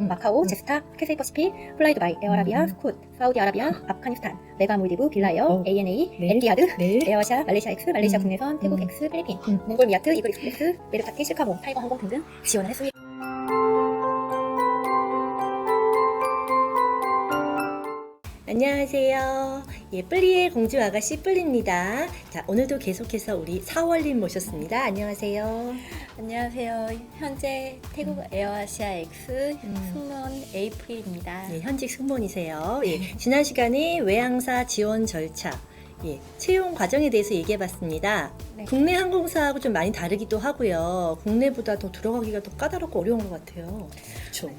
음. 마카오, 음. 제스타, 캐세이 퍼시픽, 플라이드 바이, 에어아라비아, 음. 스콧, 사우디아라비아, 아프가니스탄, 메가 몰디브, 빌라에어, 어. ANA, 네. 엔디아드, 네. 에어아시아, 말레이시아 X, 말레이시아 음. 국내선, 태국 음. X, 필리핀, 음. 몽골 미아트, 이글 익스프레스, 메르카티, 실카모, 타이거 항공 등등 지원을 했습니다. 안녕하세요. 예, 뿔리의 공주 아가씨 뿔리입니다. 자, 오늘도 계속해서 우리 사월님 모셨습니다. 안녕하세요. 안녕하세요. 현재 태국 에어아시아 X 음. 승무원 에이프릴입니다. 예, 현직 승무원이세요. 예, 지난 시간에 외항사 지원 절차, 예, 채용 과정에 대해서 얘기해 봤습니다. 네. 국내 항공사하고 좀 많이 다르기도 하고요. 국내보다 더 들어가기가 더 까다롭고 어려운 것 같아요. 그렇죠.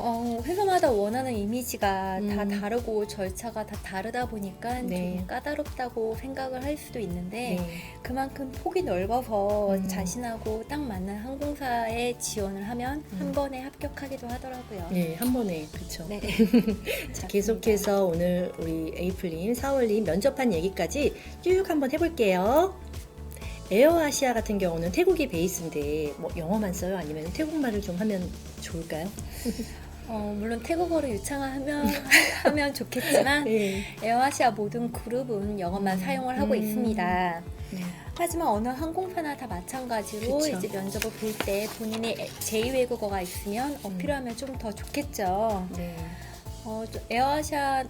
어, 회사마다 원하는 이미지가 다 음. 다르고 절차가 다 다르다 보니까 네. 좀 까다롭다고 생각을 할 수도 있는데 네. 그만큼 폭이 넓어서 음. 자신하고 딱 맞는 항공사에 지원을 하면 음. 한 번에 합격하기도 하더라고요. 네, 한 번에 그렇죠. 네. 자, 계속해서 오늘 우리 에이플님, 사월님 면접한 얘기까지 쭉 한번 해볼게요. 에어아시아 같은 경우는 태국이 베이스인데 뭐 영어만 써요? 아니면 태국말을 좀 하면 좋을까요? 어, 물론 태국어를 유창하면 하면 좋겠지만 네. 에어아시아 모든 그룹은 영어만 음. 사용을 하고 음. 있습니다. 네. 하지만 어느 항공사나 다 마찬가지로 그쵸. 이제 면접을 볼 때 본인의 제2 외국어가 있으면 어필하면 좀더 좋겠죠. 네. 어, 저- 에어아시아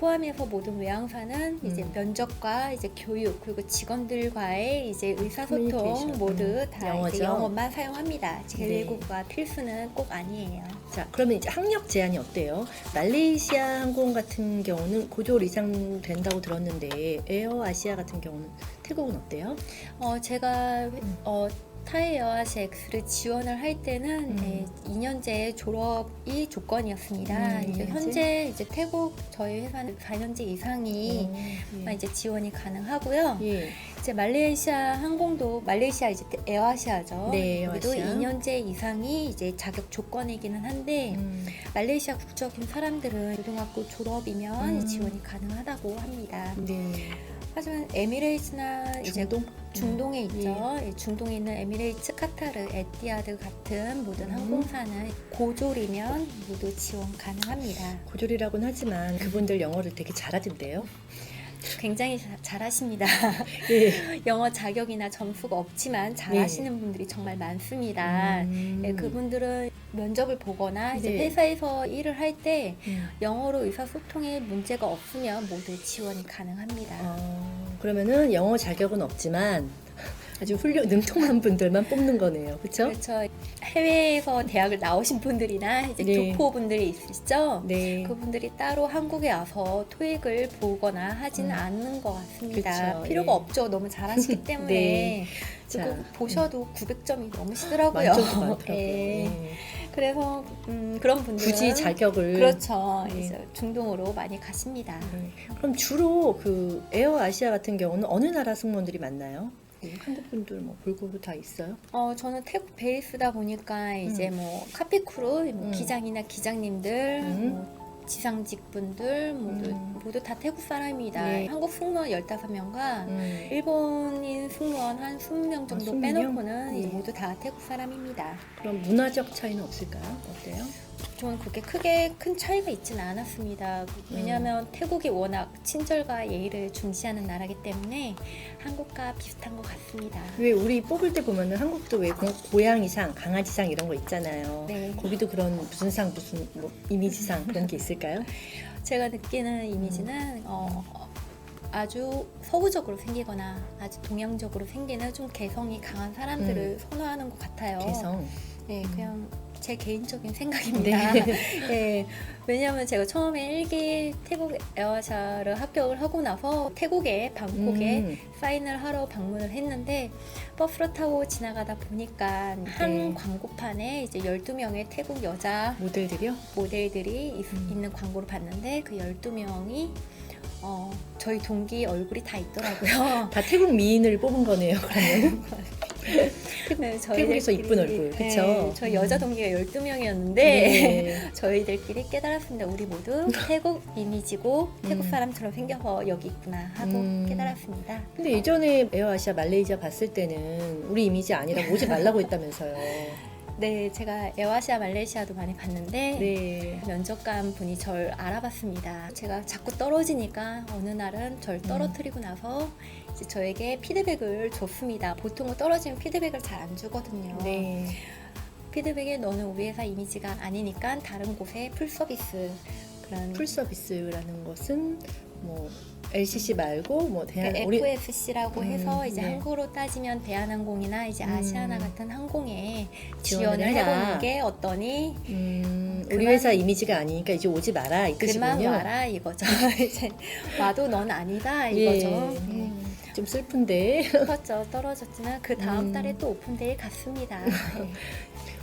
포함해서 모든 외항사는 이제 음. 면접과 이제 교육 그리고 직원들과의 이제 의사소통. 모두 음. 다 영어죠? 이제 영어만 사용합니다. 제 네. 외국어가 필수는 꼭 아니에요. 자, 그러면 이제 학력 제한이 어때요? 말레이시아 항공 같은 경우는 고졸 이상 된다고 들었는데 에어 아시아 같은 경우는 태국은 어때요? 어, 제가 음. 어, 타이 X를 지원을 할 때는 음. 네, 2년제 졸업이 조건이었습니다. 음, 이제 2년제? 현재 이제 태국 저희 회사는 4년제 이상이 예. 이제 지원이 가능하고요. 예. 이제 말레이시아 항공도 말레이시아 이제 에어아시아죠. 네, 여기도 에어아시아. 2년제 이상이 이제 자격 조건이기는 한데 음. 말레이시아 국적인 사람들은 고등학교 졸업이면 음. 지원이 가능하다고 합니다. 네. 하지만 에미레이츠나 이제 중동? 중동에 있죠. 예, 중동에 있는 에미레이츠, 카타르, 에티아드 같은 모든 음. 항공사는 고졸이면 모두 지원 가능합니다. 고졸이라고는 하지만 그분들 영어를 되게 잘하던데요. 굉장히 자- 잘하십니다. 예. 영어 자격이나 점수가 없지만 잘하시는 분들이 정말 많습니다. 음. 예, 그분들은 면접을 보거나 이제 네. 회사에서 일을 할때 음. 영어로 의사소통에 문제가 없으면 모두 지원이 가능합니다. 어, 그러면은 영어 자격은 없지만 아주 훌륭 능통한 분들만 뽑는 거네요. 그렇죠? 그렇죠. 해외에서 대학을 나오신 분들이나 이제 네. 교포 분들이 있으시죠. 네. 그분들이 따로 한국에 와서 토익을 보거나 하지는 음. 않는 것 같습니다. 그쵸, 필요가 예. 없죠. 너무 잘하시기 때문에. 네. 자, 보셔도 900점이 넘으시더라고요. 만점도 많더라고요. 예. 네. 그래서 음, 그런 분들은 굳이 자격을 그렇죠. 네. 중동으로 많이 가십니다. 네. 그럼 주로 그 에어 아시아 같은 경우는 어느 나라 승무원들이 많나요? 그 한국 분들 뭐 골고루 다 있어요? 어, 저는 태국 베이스다 보니까 이제 뭐 카피크루, 뭐 음. 기장이나 기장님들, 음. 뭐 지상직 분들 모두 음. 모두 다 태국 사람입니다. 네. 한국 승무원 15명과 음. 일본인 승무원 한 20명 정도 20 명? 빼놓고는 이제 네. 모두 다 태국 사람입니다. 그럼 문화적 차이는 없을까요? 어때요? 저는 그렇게 크게 큰 차이가 있지는 않았습니다. 왜냐하면 태국이 워낙 친절과 예의를 중시하는 나라기 때문에 한국과 비슷한 것 같습니다. 왜 우리 뽑을 때 보면은 한국도 왜 고- 고양이상, 강아지상 이런 거 있잖아요. 네. 거기도 그런 무슨 상 무슨 뭐 이미지상 그런 게 있을까요? 제가 느끼는 이미지는 어, 어, 아주 서구적으로 생기거나 아주 동양적으로 생기는 좀 개성이 강한 사람들을 선호하는 것 같아요. 음. 개성. 네, 그냥 제 개인적인 생각입니다. 네. 네, 왜냐하면 제가 처음에 일기 태국 에어아시아를 합격을 하고 나서 태국의 방콕에 음. 사인을 하러 방문을 했는데 버스를 타고 지나가다 보니까 네. 한 광고판에 이제 12명의 태국 여자 모델들이요? 모델들이 있, 음. 있는 광고를 봤는데 그 12명이 어, 저희 동기 얼굴이 다 있더라고요. 다 태국 미인을 뽑은 거네요. 그러면 네, 저희들끼리- 태국에서 이쁜 얼굴, 그쵸? 네, 저희 여자 음. 동기가 12명이었는데 네. 저희들끼리 깨달았습니다. 우리 모두 태국 이미지고 태국 음. 사람처럼 생겨서 여기 있구나 하고 음. 깨달았습니다. 근데 예전에 에어아시아 말레이시아 봤을 때는 우리 이미지 아니라 오지 말라고 했다면서요. 네, 제가 에어아시아 말레이시아도 많이 봤는데 네. 면접관 분이 절 알아봤습니다. 제가 자꾸 떨어지니까 어느 날은 절 떨어뜨리고 나서 이제 저에게 피드백을 줬습니다. 보통은 떨어지면 피드백을 잘 안 주거든요. 네. 피드백에 너는 우리 회사 이미지가 아니니까 다른 곳에 풀 서비스 그런 풀 서비스라는 것은 뭐 LCC 말고 뭐 대한 그러니까 우리 FFC라고 음, 해서 이제 네. 한국으로 따지면 대한항공이나 이제 음. 아시아나 같은 항공에 지원을. 해보는 게 어떠니? 음, 우리 그만- 회사 이미지가 아니니까 이제 오지 마라 이 그만 뜻이군요. 와라 이거죠. 이제 와도 넌 아니다 이거죠. 예. 음. 좀 슬픈데 그렇죠. 떨어졌지만 그 다음 음. 달에 또 오픈데이 갔습니다. 네.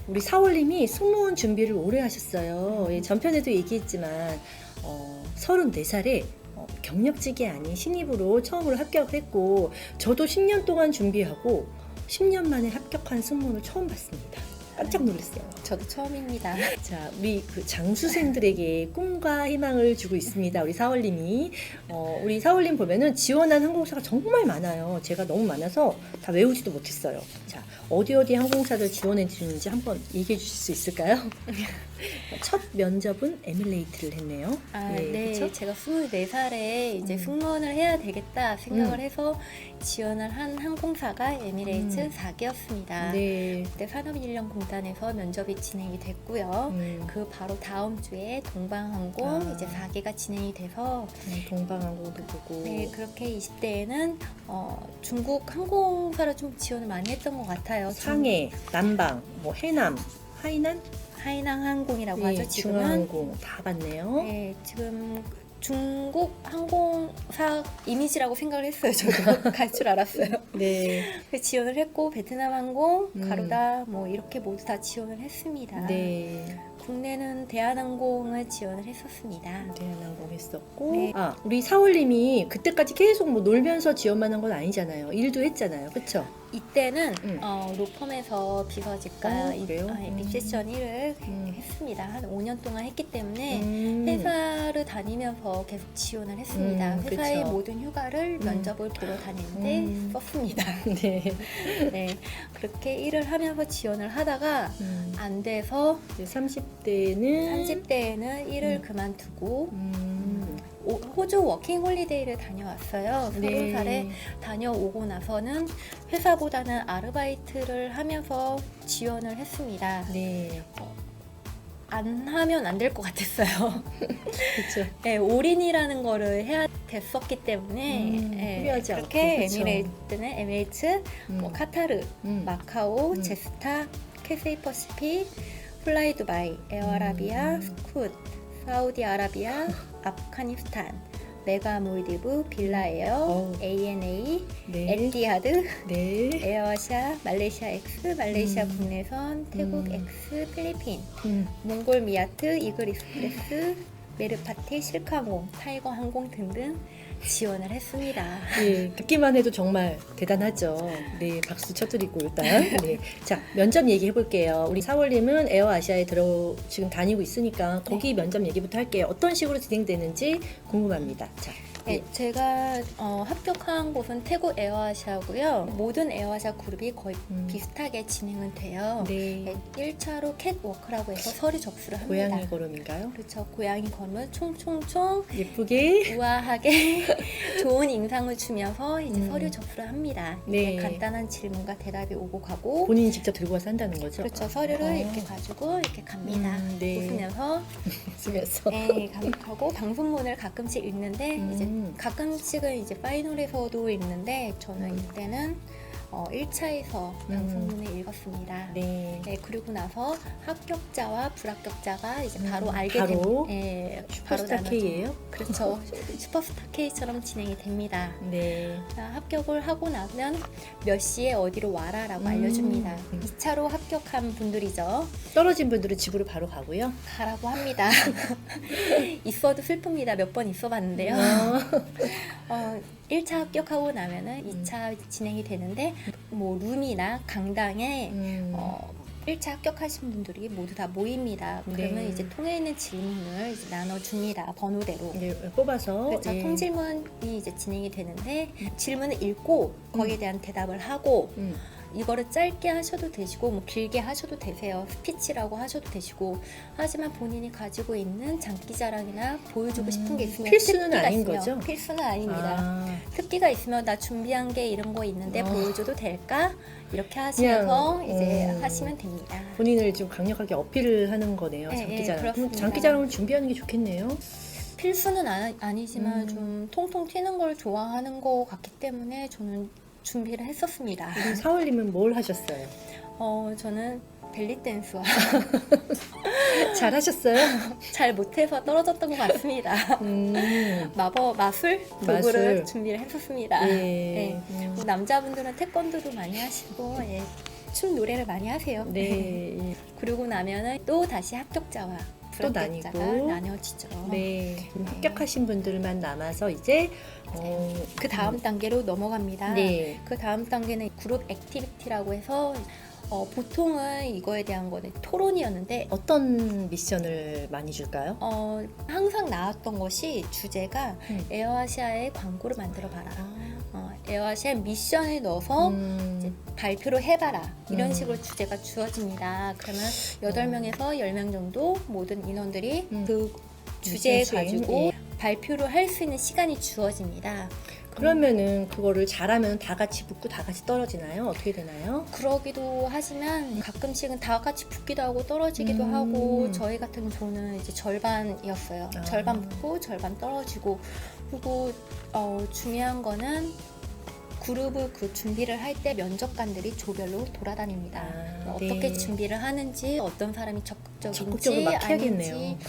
우리 사월님이 승무원 준비를 오래 하셨어요. 예, 전편에도 얘기했지만 어, 34살에 어, 경력직이 아닌 신입으로 처음으로 합격을 했고 저도 10년 동안 준비하고 10년 만에 합격한 승무원을 처음 봤습니다. 깜짝 놀랐어요. 저도 처음입니다. 자, 우리 그 장수생들에게 꿈과 희망을 주고 있습니다. 우리 사월님이 어, 우리 사월님 보면은 지원한 항공사가 정말 많아요. 제가 너무 많아서 다 외우지도 못했어요. 자, 어디 어디 항공사들 지원해 주는지 한번 얘기해 주실 수 있을까요? 첫 면접은 에밀레이트를 했네요. 아, 예, 네, 그쵸? 제가 24살에 이제 음. 승무원을 해야 되겠다 생각을 음. 해서 지원을 한 항공사가 에미레이츠 음. 4기였습니다. 네. 그때 산업인력공단에서 면접이 진행이 됐고요. 음, 그 바로 다음 주에 동방항공 아. 이제 4기가 진행이 돼서 음, 동방항공도 보고. 네, 그렇게 20대에는 어, 중국 항공사를 좀 지원을 많이 했던 것 같아요. 상해, 남방, 뭐 해남, 하이난, 하이낭 항공이라고 예, 하죠. 지금은 중앙항공 다 봤네요. 네, 지금 중국 항공사 이미지라고 생각을 했어요. 저도 갈 줄 알았어요. 네. 그래서 지원을 했고 베트남 항공, 음. 가루다 뭐 이렇게 모두 다 지원을 했습니다. 네. 국내는 대한항공을 지원을 했었습니다. 대한항공 했었고 네. 아 우리 사월님이 그때까지 계속 뭐 놀면서 지원만 한 건 아니잖아요 일도 했잖아요 그쵸? 이때는 음. 어, 로펌에서 비서직과 어, 이- 그래요? 아, 예, 음. 리셉션 일을 음. 했습니다. 한 5년 동안 했기 때문에 음. 회사를 다니면서 계속 지원을 했습니다. 음, 회사의 그쵸. 모든 휴가를 음. 면접을 보러 다니는데 음. 썼습니다. 네 네, 그렇게 일을 하면서 지원을 하다가 음. 안 돼서 이제 30대는 30대에는 일을 음. 그만두고 음. 오- 호주 워킹 홀리데이를 다녀왔어요. 네. 서른 살에 다녀오고 나서는 회사보다는 아르바이트를 하면서 지원을 했습니다. 네 안 하면 안 될 것 같았어요. 그쵸 네, 올인이라는 거를 해야 됐었기 때문에 음, 네, 그렇게. 에미레이트는 에미레이츠, 음. 뭐 카타르, 음. 마카오, 음. 제스타, 캐세이 퍼시픽, 플라이 두바이, 에어아라비아, 음. 스쿠트, 사우디아라비아, 아프가니스탄, 메가 몰디브, 빌라에어, 어우. ANA, 네. 엘디하드, 네 에어아시아, 말레이시아 X, 말레이시아 음. 국내선, 태국 음. X, 필리핀, 음. 몽골 미아트, 이글 익스프레스, 메르파티, 실카항공, 타이거 항공 등등 지원을 했습니다. 예, 듣기만 해도 정말 대단하죠. 네, 박수 쳐드리고 일단. 네. 자, 면접 얘기 해 볼게요. 우리 사월님은 에어 아시아에 들어 지금 다니고 있으니까 거기 면접 얘기부터 할게요. 어떤 식으로 진행되는지 궁금합니다. 자, 네, 제가 어, 합격한 곳은 태국 에어아시아고요. 모든 에어아시아 그룹이 거의 음. 비슷하게 진행은 돼요. 네, 1차로 캣워크라고 해서 서류 접수를 합니다. 고양이 걸음인가요? 그렇죠. 고양이 걸음을 총총총 예쁘게. 우아하게 좋은 인상을 주면서 이제 음. 서류 접수를 합니다. 네. 이제 간단한 질문과 대답이 오고 가고 본인이 직접 들고 와서 한다는 거죠? 그렇죠. 서류를 어. 이렇게 가지고 이렇게 갑니다. 음, 네. 웃으면서 쓰면서. 네, 가고 방송문을 가끔씩 읽는데 이제 음. 가끔씩은 이제 파이널에서도 읽는데 저는 음. 이때는 어, 1차에서 음. 방송문을 읽었습니다. 네. 네, 그리고 나서 합격자와 불합격자가 이제 음, 바로 알게 바로? 됩니다. 네, 슈퍼스타 나눠져- K예요? 그렇죠. 슈퍼스타 K처럼 진행이 됩니다. 네. 자, 합격을 하고 나면 몇 시에 어디로 와라라고 음. 알려줍니다. 음. 2차로 합격한 분들이죠. 떨어진 분들은 집으로 바로 가고요. 가라고 합니다. 있어도 슬픕니다. 몇 번 있어봤는데요. 어. 어, 1차 합격하고 나면은 음. 2차 진행이 되는데 뭐 룸이나 강당에 음. 어, 1차 합격하신 분들이 모두 다 모입니다. 그러면 네. 이제 통해 있는 질문을 이제 나눠줍니다. 번호대로. 네, 뽑아서 그렇죠. 예. 통질문이 이제 진행이 되는데 질문을 읽고 거기에 대한 대답을 하고 음. 이거를 짧게 하셔도 되시고 뭐 길게 하셔도 되세요. 스피치라고 하셔도 되시고 하지만 본인이 가지고 있는 장기 자랑이나 보여주고 싶은 게 음, 있으면 필수는 특기가 아닌 있으면 거죠? 필수는 아닙니다. 아, 특기가 있으면 나 준비한 게 이런 거 있는데 어. 보여줘도 될까? 이렇게 하시면서 그냥, 이제 음. 하시면 됩니다. 본인을 좀 강력하게 어필을 하는 거네요. 네, 장기 자랑. 네, 그럼 그렇습니다. 장기 자랑을 준비하는 게 좋겠네요. 필수는 아, 니 지만 음. 좀 통통 튀는 걸 좋아하는 것 같기 때문에 저는 준비를 했었습니다. 우리 사월님은 뭘 하셨어요? 어, 저는 벨리 댄스와 잘하셨어요? 잘 못해서 떨어졌던 것 같습니다. 음, 마법 마술 도구를 마술. 준비를 했었습니다. 예. 네. 음, 뭐 남자분들은 태권도도 많이 하시고 예, 춤 노래를 많이 하세요. 네. 예. 그러고 나면은 또 다시 합격자와 또 나뉘고. 나뉘어지죠. 네. 그럼 합격하신 분들만 남아서 이제 어, 그 다음 단계로 넘어갑니다. 네. 그 다음 단계는 그룹 액티비티라고 해서 어, 보통은 이거에 대한 거는 토론이었는데 어떤 미션을 많이 줄까요? 어, 항상 나왔던 것이 주제가 음. 에어아시아의 광고를 만들어 봐라. 어, 에어아시아 미션을 넣어서 음, 이제 발표를 해봐라. 이런 음. 식으로 주제가 주어집니다. 그러면 8명에서 10명 정도 모든 인원들이 음. 그 주제 수행, 가지고 예. 발표를 할 수 있는 시간이 주어집니다. 그러면은 그거를 잘하면 다 같이 붙고 다 같이 떨어지나요? 어떻게 되나요? 그러기도 하지만 가끔씩은 다 같이 붙기도 하고 떨어지기도 음. 하고 저희 같은 경우는 이제 절반이었어요. 아. 절반 붙고 절반 떨어지고 그리고 어, 중요한 거는 그룹을 그 준비를 할 때 면접관들이 조별로 돌아다닙니다. 아, 어떻게 네. 준비를 하는지 어떤 사람이 적극적인지 적극적으로 막 해야겠네요. 아닌지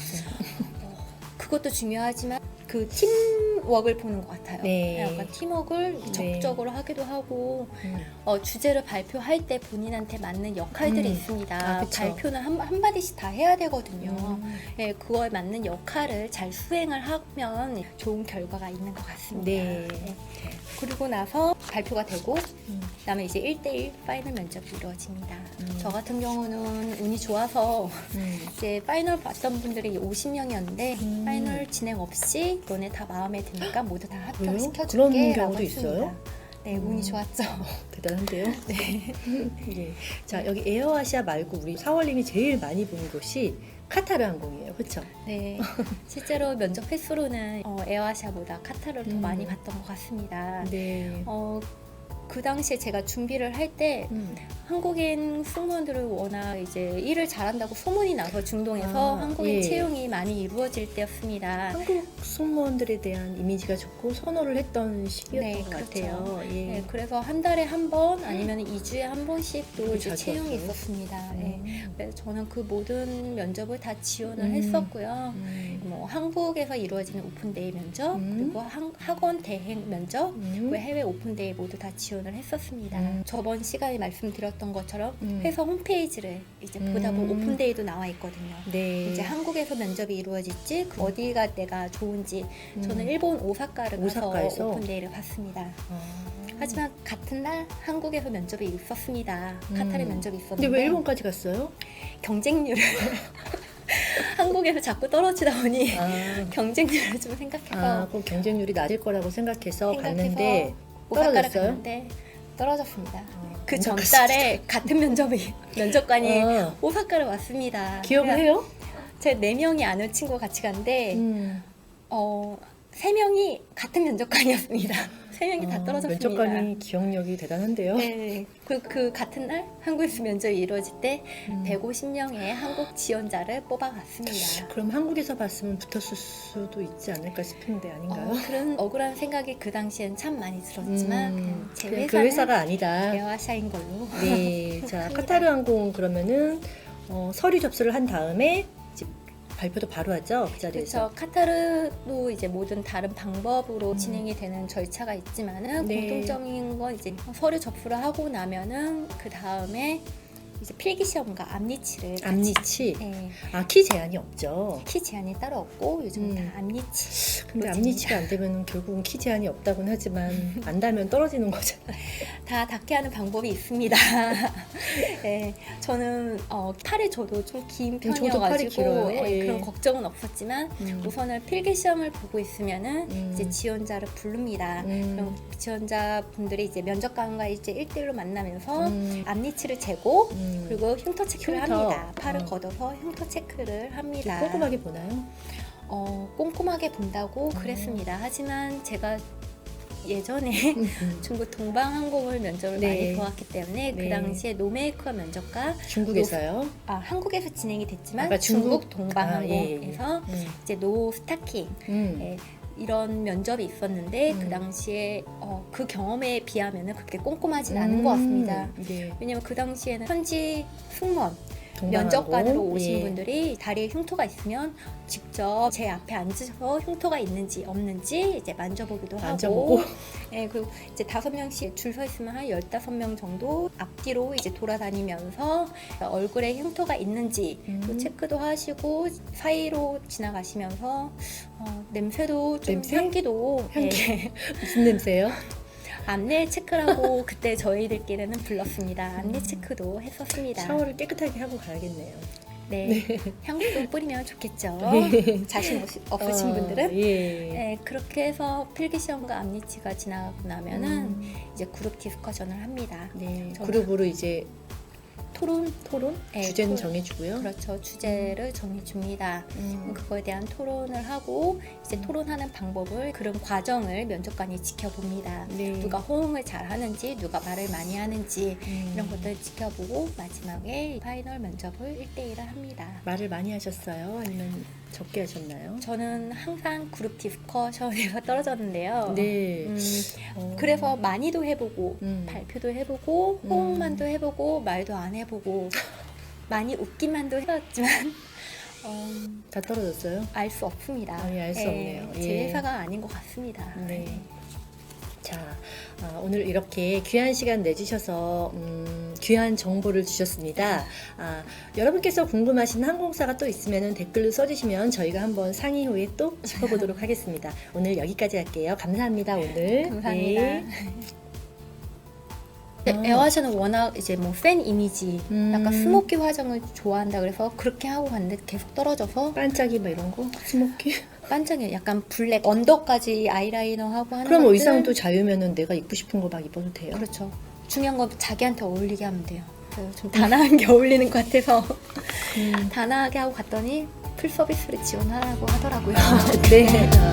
그것도 중요하지만 그 팀워크를 보는 것 같아요. 네. 약간 팀워크를 네. 적극적으로 하기도 하고 음. 어, 주제를 발표할 때 본인한테 맞는 역할들이 음. 있습니다. 아. 발표는 한, 한마디씩 다 해야 되거든요. 음. 예, 그거에 맞는 역할을 잘 수행을 하면 좋은 결과가 있는 것 같습니다. 네. 예. 그리고 나서 발표가 되고 음. 그다음에 이제 1대1 파이널 면접이 이루어집니다. 음. 저 같은 경우는 운이 좋아서 음. 이제 파이널 봤던 분들이 50명이었는데 음. 파이널 진행 없이 너네 다 마음에 드니까 모두 다 왜요? 합격시켜줄게 그런 라고 경우도 했습니다. 있어요? 네, 운이 음. 좋았죠. 대단한데요? 네. 예. 자, 여기 에어아시아 말고 우리 사월님이 제일 많이 본 곳이 카타르 항공이에요. 그렇죠? 네, 실제로 면접 횟수로는 어, 에어아시아보다 카타르를 더 음. 많이 봤던 것 같습니다. 네. 어, 그 당시에 제가 준비를 할때 음. 한국인 승무원들을 워낙 이제 일을 잘한다고 소문이 나서 중동에서 아, 한국인 예. 채용이 많이 이루어질 때였습니다. 한국 승무원들에 대한 이미지가 좋고 선호를 했던 시기였던 네, 것 그렇죠. 같아요. 예. 네, 그래서 한 달에 한 번 아니면 2주에 한 번씩 또 이제 채용이 왔어요? 있었습니다. 네. 음. 그래서 저는 그 모든 면접을 다 지원을 음. 했었고요. 음. 뭐 한국에서 이루어지는 오픈데이 면접 음. 그리고 한- 학원 대행 면접 음. 해외 오픈데이 모두 다 지원 을 했었습니다. 음. 저번 시간에 말씀드렸던 것처럼 음. 회사 홈페이지를 이제 보다 보면 음. 오픈데이도 나와 있거든요. 네. 이제 한국에서 면접이 이루어질지 그 어디가 내가 좋은지 음. 저는 일본 오사카를 가서 오사카에서? 오픈데이를 봤습니다. 아. 하지만 같은 날 한국에서 면접이 있었습니다. 카타르 음. 면접이 근데 있었는데 왜 일본까지 갔어요? 경쟁률을 한국에서 자꾸 떨어지다 보니 아, 경쟁률을 좀 생각해서 아 그럼 경쟁률이 낮을 거라고 생각해서, 생각해서 갔는데 오사카를 떨어졌어요? 갔는데 떨어졌습니다. 아, 그 먼저 전달에 같은 면접이 면접관이 아, 오사카를 왔습니다. 기억을 해요? 제네 명이 아는 친구가 같이 갔는데 음. 어, 세 명이 같은 면접관이었습니다. 세 명이 다 아, 떨어졌습니다. 면접관이 기억력이 대단한데요. 네, 그, 그 같은 날 한국에서 면접이 이루어질 때 음. 150명의 한국 지원자를 뽑아갔습니다. 그럼 한국에서 봤으면 붙었을 수도 있지 않을까 싶은데 아닌가요? 어, 그런 억울한 생각이 그 당시엔 참 많이 들었지만 그냥 음, 제 그냥 회사는 그 회사가 아니다. 에어아시아인 걸로 네, 자. 카타르 항공 그러면은 어, 서류 접수를 한 다음에 발표도 바로 하죠 그 자리에서. 그렇죠. 카타르도 이제 모든 다른 방법으로 음. 진행이 되는 절차가 있지만은 네. 공통적인 건 이제 서류 접수를 하고 나면은 그 다음에 이제 필기 시험과 앞니치를 앞니치. 네, 아, 키 제한이 없죠. 키 제한이 따로 없고 요즘은 음. 다 앞니치. 근데. 앞니치가 안 되면 결국은 키 제한이 없다고는 하지만 안 달면 떨어지는 거잖아요. 다 닿게 하는 방법이 있습니다. 네, 저는 어, 팔이 저도 좀 긴 음, 저도 팔이 편이어가지고 길어요. 예, 예. 그런 걱정은 없었지만 음. 우선은 필기 시험을 보고 있으면은 음. 이제 지원자를 부릅니다. 음. 그럼 지원자 분들이 이제 면접관과 이제 1대1로 만나면서 음. 앞니치를 재고 음. 그리고 흉터 체크를 흉터. 합니다. 팔을 어. 걷어서 흉터 체크를 합니다. 꼼꼼하게 보나요? 어, 꼼꼼하게 본다고 음. 그랬습니다. 하지만 제가 예전에 중국 동방항공을 면접을 네. 많이 보았기 때문에 네. 그 당시에 노메이커 면접과 중국에서요. 아, 한국에서 진행이 됐지만 중국? 중국, 동방항공에서 아, 예, 예. 음. 이제 노 스타킹 음. 예, 이런 면접이 있었는데 음. 그 당시에 어, 그 경험에 비하면 그렇게 꼼꼼하진 않은 것 같습니다. 네. 왜냐면 그 당시에는 현지 승무원 면접관으로 오신 예. 분들이 다리에 흉터가 있으면 직접 제 앞에 앉으셔서 흉터가 있는지 없는지 이제 만져보기도 만져보고. 하고 예, 그리고 이제 다섯 명씩 줄 서 있으면 한 열다섯 명 정도 앞뒤로 이제 돌아다니면서 얼굴에 흉터가 있는지 음. 또 체크도 하시고 사이로 지나가시면서 어, 냄새도 좀 냄새? 향기도 향기. 예, 무슨 냄새요? 안내 체크라고 그때 저희들끼리는 불렀습니다. 안내 음. 체크도 했었습니다. 샤워를 깨끗하게 하고 가야겠네요. 네, 향수 뿌리면 좋겠죠. 네. 자신 없, 없으신 어, 분들은. 예. 네, 그렇게 해서 필기 시험과 앞니치가 지나가고 나면은 음. 이제 그룹 디스커션을 합니다. 네. 저는- 그룹으로 이제 토론, 토론 네, 주제는 토론. 정해주고요. 그렇죠. 주제를 정해줍니다. 음. 그거에 대한 토론을 하고 이제 토론하는 방법을 그런 과정을 면접관이 지켜봅니다. 네. 누가 호응을 잘 하는지, 누가 말을 많이 하는지 음. 이런 것들을 지켜보고 마지막에 파이널 면접을 1대1을 합니다. 말을 많이 하셨어요? 아니면 적게 하셨나요? 저는 항상 그룹 디스커션에서 떨어졌는데요. 네. 음, 어. 그래서 많이도 해보고 음. 발표도 해보고 음. 호응만도 해보고 말도 안 해보고 많이 웃기만도 해봤지만 어, 다 떨어졌어요? 알 수 없습니다. 아, 예, 알수 없네요. 제 예. 회사가 아닌 것 같습니다. 네. 자, 아, 오늘 이렇게 귀한 시간 내주셔서 음, 귀한 정보를 주셨습니다. 아, 여러분께서 궁금하신 항공사가 또 있으면 댓글로 써주시면 저희가 한번 상의 후에 또 짚어보도록 하겠습니다. 오늘 여기까지 할게요. 감사합니다. 오늘. 감사합니다. 네. 네, 아. 에어아시아는 워낙 이제 뭐 팬 이미지, 음. 약간 스모키 화장을 좋아한다 그래서 그렇게 하고 갔는데 계속 떨어져서 반짝이 뭐 이런 거? 스모키? 반짝이 약간 블랙 언더까지 아이라이너 하고 하는 그럼 것들 의상도 자유면은 내가 입고 싶은 거 막 입어도 돼요? 그렇죠. 중요한 건 자기한테 어울리게 하면 돼요. 그래서 좀 단아한 게 어울리는 것 같아서 음. 단아하게 하고 갔더니 풀 서비스를 지원하라고 하더라고요. 네.